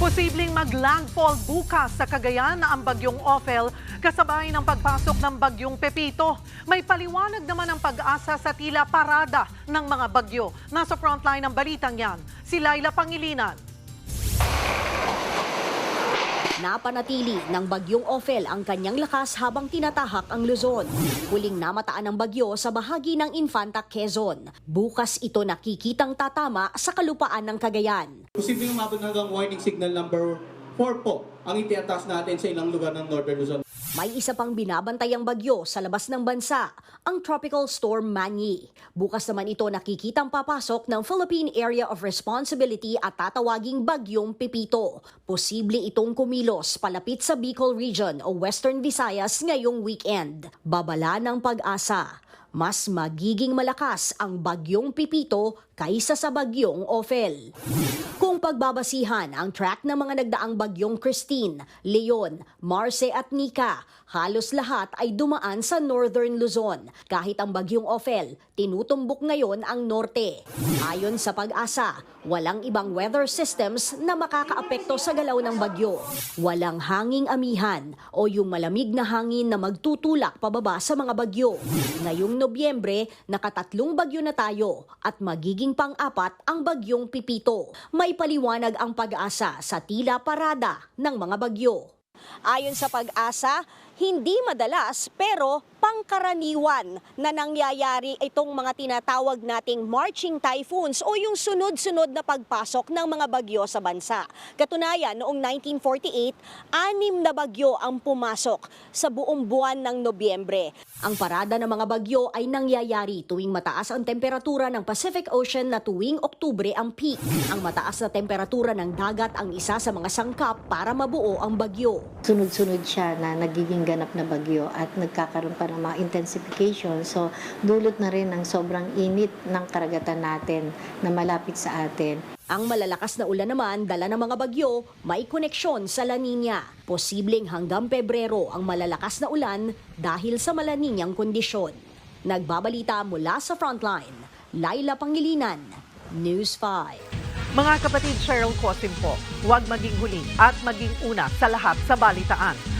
Posibleng mag-landfall bukas sa Cagayan na ang bagyong Ophel kasabay ng pagpasok ng bagyong Pepito. May paliwanag naman ang pag-asa sa tila parada ng mga bagyo. Nasa frontline ng balitang yan, si Laila Pangilinan. Napanatili ng bagyong Ophel ang kanyang lakas habang tinatahak ang Luzon. Huling namataan ng bagyo sa bahagi ng Infanta, Quezon. Bukas ito nakikitang tatama sa kalupaan ng Cagayan. Posibleng umabot hanggang warning signal number 4 po ang itiatas natin sa ilang lugar ng Northern Luzon. May isa pang binabantayang bagyo sa labas ng bansa, ang Tropical Storm Manny. Bukas naman ito nakikitang papasok ng Philippine Area of Responsibility at tatawaging bagyong Pipito. Posible itong kumilos palapit sa Bicol Region o Western Visayas ngayong weekend. Babala ng pag-asa. Mas magiging malakas ang bagyong Pipito kaysa sa bagyong Ophel. Kung pagbabasihan ang track ng mga nagdaang bagyong Christine, Leon, Marce at Nika, halos lahat ay dumaan sa Northern Luzon. Kahit ang bagyong Ophel, tinutumbok ngayon ang norte. Ayon sa pag-asa, walang ibang weather systems na makakaapekto sa galaw ng bagyo. Walang hanging amihan o yung malamig na hangin na magtutulak pababa sa mga bagyo. Ngayong Nobyembre, nakatatlong bagyo na tayo at magiging pang-apat ang bagyong Pipito. May paliwanag ang pag-asa sa tila parada ng mga bagyo. Ayon sa pag-asa, hindi madalas pero pangkaraniwan na nangyayari itong mga tinatawag nating marching typhoons o yung sunod-sunod na pagpasok ng mga bagyo sa bansa. Katunayan, noong 1948, anim na bagyo ang pumasok sa buong buwan ng Nobyembre. Ang parada ng mga bagyo ay nangyayari tuwing mataas ang temperatura ng Pacific Ocean na tuwing Oktubre ang peak. Ang mataas na temperatura ng dagat ang isa sa mga sangkap para mabuo ang bagyo. sunod-sunod siya na nagiging ganap na bagyo at nagkakaroon pa ng mga intensification. So, dulot na rin ng sobrang init ng karagatan natin na malapit sa atin. Ang malalakas na ulan naman, dala ng mga bagyo, may koneksyon sa La Nina. Posibleng hanggang Pebrero ang malalakas na ulan dahil sa malaninyang kondisyon. Nagbabalita mula sa Frontline, Laila Pangilinan, News 5. Mga kapatid Cheryl Cosim po, huwag maging huli at maging una sa lahat sa balitaan.